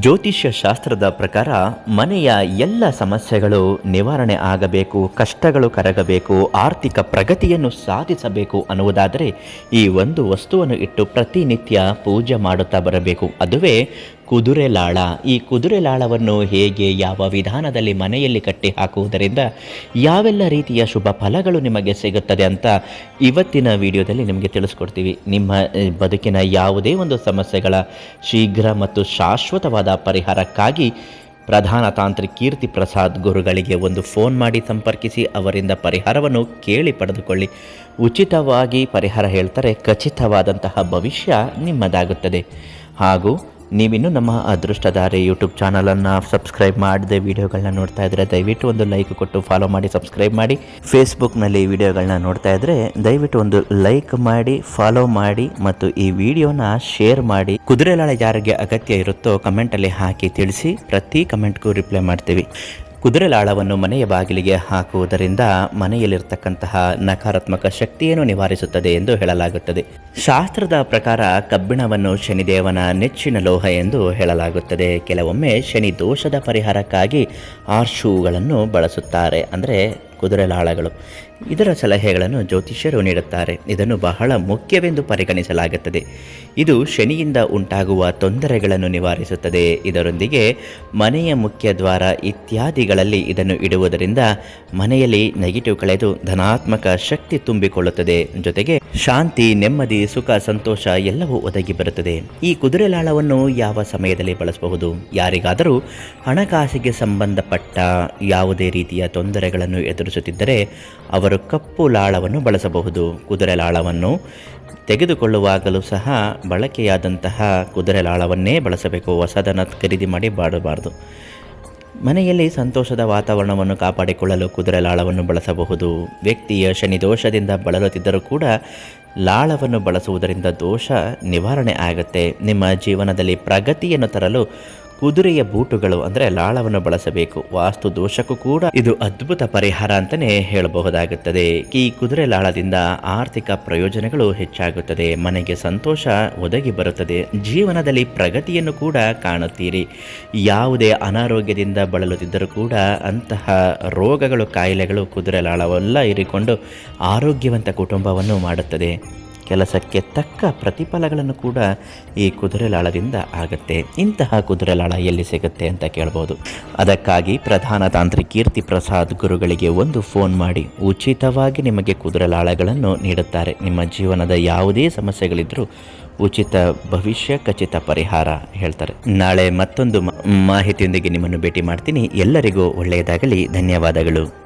ಜ್ಯೋತಿಷ್ಯ ಶಾಸ್ತ್ರದ ಪ್ರಕಾರ ಮನೆಯ ಎಲ್ಲ ಸಮಸ್ಯೆಗಳು ನಿವಾರಣೆ ಆಗಬೇಕು, ಕಷ್ಟಗಳು ಕರಗಬೇಕು, ಆರ್ಥಿಕ ಪ್ರಗತಿಯನ್ನು ಸಾಧಿಸಬೇಕು ಅನ್ನುವುದಾದರೆ ಈ ಒಂದು ವಸ್ತುವನ್ನು ಇಟ್ಟು ಪ್ರತಿನಿತ್ಯ ಪೂಜೆ ಮಾಡುತ್ತಾ ಬರಬೇಕು. ಅದುವೇ ಕುದುರೆ ಲಾಳ. ಈ ಕುದುರೆ ಲಾಳವನ್ನು ಹೇಗೆ ಯಾವ ವಿಧಾನದಲ್ಲಿ ಮನೆಯಲ್ಲಿ ಕಟ್ಟಿ ಹಾಕುವುದರಿಂದ ಯಾವೆಲ್ಲ ರೀತಿಯ ಶುಭ ಫಲಗಳು ನಿಮಗೆ ಸಿಗುತ್ತದೆ ಅಂತ ಇವತ್ತಿನ ವಿಡಿಯೋದಲ್ಲಿ ನಿಮಗೆ ತಿಳಿಸ್ಕೊಡ್ತೀವಿ. ನಿಮ್ಮ ಬದುಕಿನ ಯಾವುದೇ ಒಂದು ಸಮಸ್ಯೆಗಳ ಶೀಘ್ರ ಮತ್ತು ಶಾಶ್ವತವಾದ ಪರಿಹಾರಕ್ಕಾಗಿ ಪ್ರಧಾನ ತಾಂತ್ರಿಕ ಕೀರ್ತಿ ಪ್ರಸಾದ್ ಗುರುಗಳಿಗೆ ಒಂದು ಫೋನ್ ಮಾಡಿ ಸಂಪರ್ಕಿಸಿ ಅವರಿಂದ ಪರಿಹಾರವನ್ನು ಕೇಳಿ ಪಡೆದುಕೊಳ್ಳಿ. ಉಚಿತವಾಗಿ ಪರಿಹಾರ ಹೇಳ್ತಾರೆ, ಖಚಿತವಾದಂತಹ ಭವಿಷ್ಯ ನಿಮ್ಮದಾಗುತ್ತದೆ. ಹಾಗೂ ನೀವಿನ್ನು ನಮ್ಮ ಅದೃಷ್ಟಧಾರೆ ಯೂಟ್ಯೂಬ್ ಚಾನಲನ್ನು ಸಬ್ಸ್ಕ್ರೈಬ್ ಮಾಡದೆ ವೀಡಿಯೋಗಳನ್ನ ನೋಡ್ತಾ ಇದ್ದರೆ ದಯವಿಟ್ಟು ಒಂದು ಲೈಕ್ ಕೊಟ್ಟು ಫಾಲೋ ಮಾಡಿ, ಸಬ್ಸ್ಕ್ರೈಬ್ ಮಾಡಿ. ಫೇಸ್ಬುಕ್ನಲ್ಲಿ ವಿಡಿಯೋಗಳನ್ನ ನೋಡ್ತಾ ಇದ್ದರೆ ದಯವಿಟ್ಟು ಒಂದು ಲೈಕ್ ಮಾಡಿ, ಫಾಲೋ ಮಾಡಿ ಮತ್ತು ಈ ವಿಡಿಯೋನ ಶೇರ್ ಮಾಡಿ. ಕುದುರೆಲಾಳ ಯಾರಿಗೆ ಅಗತ್ಯ ಇರುತ್ತೋ ಕಮೆಂಟಲ್ಲಿ ಹಾಕಿ ತಿಳಿಸಿ. ಪ್ರತಿ ಕಮೆಂಟ್ಗೂ ರಿಪ್ಲೈ ಮಾಡ್ತೀವಿ. ಕುದುರೆಲಾಳವನ್ನು ಮನೆಯ ಬಾಗಿಲಿಗೆ ಹಾಕುವುದರಿಂದ ಮನೆಯಲ್ಲಿರ್ತಕ್ಕಂತಹ ನಕಾರಾತ್ಮಕ ಶಕ್ತಿಯನ್ನು ನಿವಾರಿಸುತ್ತದೆ ಎಂದು ಹೇಳಲಾಗುತ್ತದೆ. ಶಾಸ್ತ್ರದ ಪ್ರಕಾರ ಕಬ್ಬಿಣವನ್ನು ಶನಿದೇವನ ನೆಚ್ಚಿನ ಲೋಹ ಎಂದು ಹೇಳಲಾಗುತ್ತದೆ. ಕೆಲವೊಮ್ಮೆ ಶನಿ ದೋಷದ ಪರಿಹಾರಕ್ಕಾಗಿ ಆರ್ಶೂಗಳನ್ನು ಬಳಸುತ್ತಾರೆ. ಅಂದರೆ ಕುದುರೆಲಾಳಗಳು ಇದರ ಸಲಹೆಗಳನ್ನು ಜ್ಯೋತಿಷ್ಯರು ನೀಡುತ್ತಾರೆ. ಇದನ್ನು ಬಹಳ ಮುಖ್ಯವೆಂದು ಪರಿಗಣಿಸಲಾಗುತ್ತದೆ. ಇದು ಶನಿಯಿಂದ ಉಂಟಾಗುವ ತೊಂದರೆಗಳನ್ನು ನಿವಾರಿಸುತ್ತದೆ. ಇದರೊಂದಿಗೆ ಮನೆಯ ಮುಖ್ಯ ದ್ವಾರ ಇತ್ಯಾದಿಗಳಲ್ಲಿ ಇದನ್ನು ಇಡುವುದರಿಂದ ಮನೆಯಲ್ಲಿ ನೆಗೆಟಿವ್ ಕಳೆದು ಧನಾತ್ಮಕ ಶಕ್ತಿ ತುಂಬಿಕೊಳ್ಳುತ್ತದೆ. ಜೊತೆಗೆ ಶಾಂತಿ, ನೆಮ್ಮದಿ, ಸುಖ, ಸಂತೋಷ ಎಲ್ಲವೂ ಒದಗಿ ಬರುತ್ತದೆ. ಈ ಕುದುರೆ ಲಾಳವನ್ನು ಯಾವ ಸಮಯದಲ್ಲಿ ಬಳಸಬಹುದು? ಯಾರಿಗಾದರೂ ಹಣಕಾಸಿಗೆ ಸಂಬಂಧಪಟ್ಟ ಯಾವುದೇ ರೀತಿಯ ತೊಂದರೆಗಳನ್ನು ಎದುರಿಸುತ್ತಿದ್ದರೆ ಅವರು ಕಪ್ಪು ಲಾಳವನ್ನು ಬಳಸಬಹುದು. ಕುದುರೆ ಲಾಳವನ್ನು ತೆಗೆದುಕೊಳ್ಳುವಾಗಲೂ ಸಹ ಬಳಕೆಯಾದಂತಹ ಕುದುರೆ ಲಾಳವನ್ನೇ ಬಳಸಬೇಕು. ಹೊಸದನ್ನು ಖರೀದಿ ಮಾಡಿ ಮಾಡಬಾರ್ದು ಮನೆಯಲ್ಲಿ ಸಂತೋಷದ ವಾತಾವರಣವನ್ನು ಕಾಪಾಡಿಕೊಳ್ಳಲು ಕುದುರೆ ಲಾಳವನ್ನು ಬಳಸಬಹುದು. ವ್ಯಕ್ತಿಯ ಶನಿ ದೋಷದಿಂದ ಬಳಲುತ್ತಿದ್ದರೂ ಕೂಡ ಲಾಳವನ್ನು ಬಳಸುವುದರಿಂದ ದೋಷ ನಿವಾರಣೆ ಆಗುತ್ತೆ. ನಿಮ್ಮ ಜೀವನದಲ್ಲಿ ಪ್ರಗತಿಯನ್ನು ತರಲು ಕುದುರೆಯ ಬೂಟುಗಳು ಅಂದರೆ ಲಾಳವನ್ನು ಬಳಸಬೇಕು. ವಾಸ್ತು ದೋಷಕ್ಕೂ ಕೂಡ ಇದು ಅದ್ಭುತ ಪರಿಹಾರ ಅಂತಲೇ ಹೇಳಬಹುದಾಗುತ್ತದೆ. ಈ ಕುದುರೆ ಲಾಳದಿಂದ ಆರ್ಥಿಕ ಪ್ರಯೋಜನಗಳು ಹೆಚ್ಚಾಗುತ್ತದೆ. ಮನೆಗೆ ಸಂತೋಷ ಒದಗಿ ಬರುತ್ತದೆ. ಜೀವನದಲ್ಲಿ ಪ್ರಗತಿಯನ್ನು ಕೂಡ ಕಾಣುತ್ತೀರಿ. ಯಾವುದೇ ಅನಾರೋಗ್ಯದಿಂದ ಬಳಲುತ್ತಿದ್ದರೂ ಕೂಡ ಅಂತಹ ರೋಗಗಳು, ಕಾಯಿಲೆಗಳು ಕುದುರೆ ಲಾಳವೆಲ್ಲ ಇರಿಕೊಂಡು ಆರೋಗ್ಯವಂತ ಕುಟುಂಬವನ್ನು ಮಾಡುತ್ತದೆ. ಕೆಲಸಕ್ಕೆ ತಕ್ಕ ಪ್ರತಿಫಲಗಳನ್ನು ಕೂಡ ಈ ಕುದುರೆ ಲಾಳದಿಂದ ಆಗುತ್ತೆ. ಇಂತಹ ಕುದುರೆ ಲಾಳ ಎಲ್ಲಿ ಸಿಗುತ್ತೆ ಅಂತ ಕೇಳ್ಬೋದು. ಅದಕ್ಕಾಗಿ ಪ್ರಧಾನ ತಾಂತ್ರಿಕ ಕೀರ್ತಿ ಪ್ರಸಾದ್ ಗುರುಗಳಿಗೆ ಒಂದು ಫೋನ್ ಮಾಡಿ, ಉಚಿತವಾಗಿ ನಿಮಗೆ ಕುದುರೆ ಲಾಳಗಳನ್ನು ನೀಡುತ್ತಾರೆ. ನಿಮ್ಮ ಜೀವನದ ಯಾವುದೇ ಸಮಸ್ಯೆಗಳಿದ್ದರೂ ಉಚಿತ ಭವಿಷ್ಯ, ಖಚಿತ ಪರಿಹಾರ ಹೇಳ್ತಾರೆ. ನಾಳೆ ಮತ್ತೊಂದು ಮಾಹಿತಿಯೊಂದಿಗೆ ನಿಮ್ಮನ್ನು ಭೇಟಿ ಮಾಡ್ತೀನಿ. ಎಲ್ಲರಿಗೂ ಒಳ್ಳೆಯದಾಗಲಿ. ಧನ್ಯವಾದಗಳು.